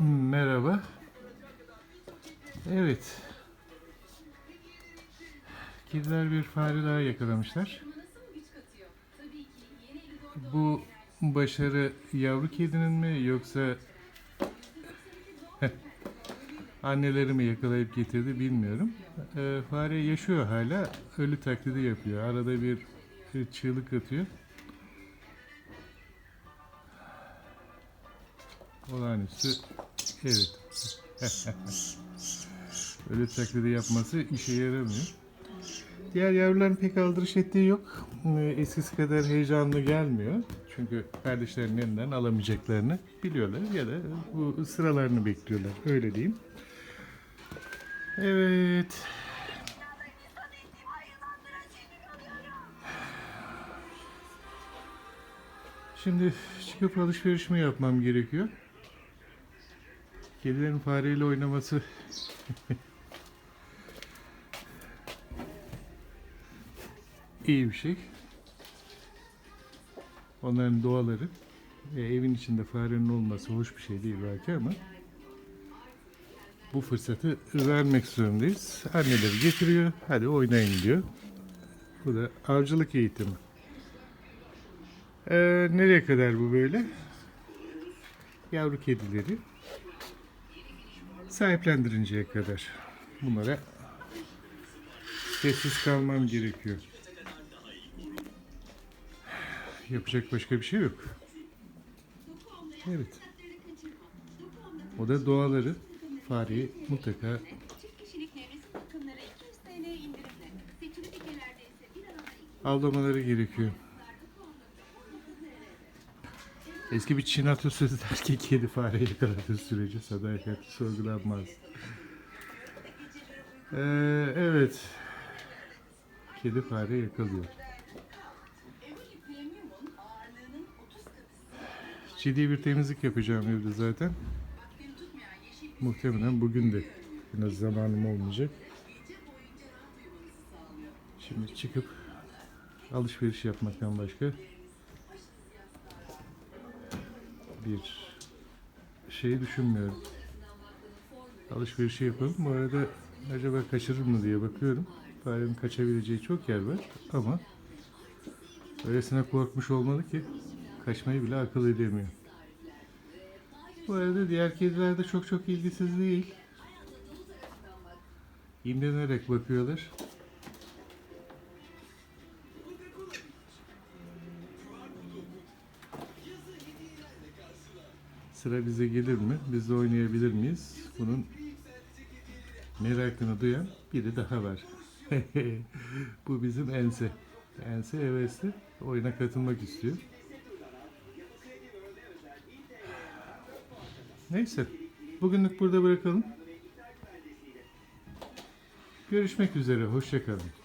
Merhaba. Evet. Kediler bir fare daha yakalamışlar. Bu başarı yavru kedinin mi yoksa anneleri mi yakalayıp getirdi bilmiyorum. Ee, fare yaşıyor hala. Ölü taklidi yapıyor. Arada bir çığlık atıyor. Olağanüstü. Evet. Ölü taklidi yapması işe yaramıyor. Diğer yavruların pek aldırış ettiği yok. Ee, Eskisi kadar heyecanlı gelmiyor. Çünkü kardeşlerinin elinden alamayacaklarını biliyorlar ya da bu sıralarını bekliyorlar. Öyle diyeyim. Evet. Şimdi çıkıp alışveriş mi yapmam gerekiyor? Kedilerin fareyle oynaması iyi bir şey. Onların doğaları ve evin içinde farenin olması hoş bir şey değil belki ama bu fırsatı vermek zorundayız. Anneleri getiriyor, hadi oynayın diyor. Bu da avcılık eğitimi. Ee, nereye kadar bu böyle? Yavru kedileri sahiplendirinceye kadar. Bunlara sessiz kalmam gerekiyor. Yapacak başka bir şey yok. Evet. O da doğaları. Fareyi mutlaka Çift kişilik Eski bir Çin atasözü der ki kedi fareyi yakaladığı sürece sadakat sorgulanmaz. Ee, evet. Kedi fare yakalıyor. Emily Premium'un ağırlığının 30 katı Ciddi bir temizlik yapacağım evde zaten. Muhtemelen bugün de biraz zamanım olmayacak. Şimdi çıkıp alışveriş yapmaktan başka bir şey düşünmüyorum. Alışverişi yapalım. Bu arada acaba kaçırır mı diye bakıyorum. Farenin kaçabileceği çok yer var ama öylesine korkmuş olmalı ki kaçmayı bile akıl edemiyor. Bu arada diğer kediler de çok çok ilgisiz değil. İmrenerek bakıyorlar. Sıra bize gelir mi? Biz de oynayabilir miyiz? Bunun merakını duyan biri daha var. Bu bizim Ense. Ense hevesli. Oyuna katılmak istiyor. Neyse. Bugünlük burada bırakalım. Görüşmek üzere. Hoşçakalın.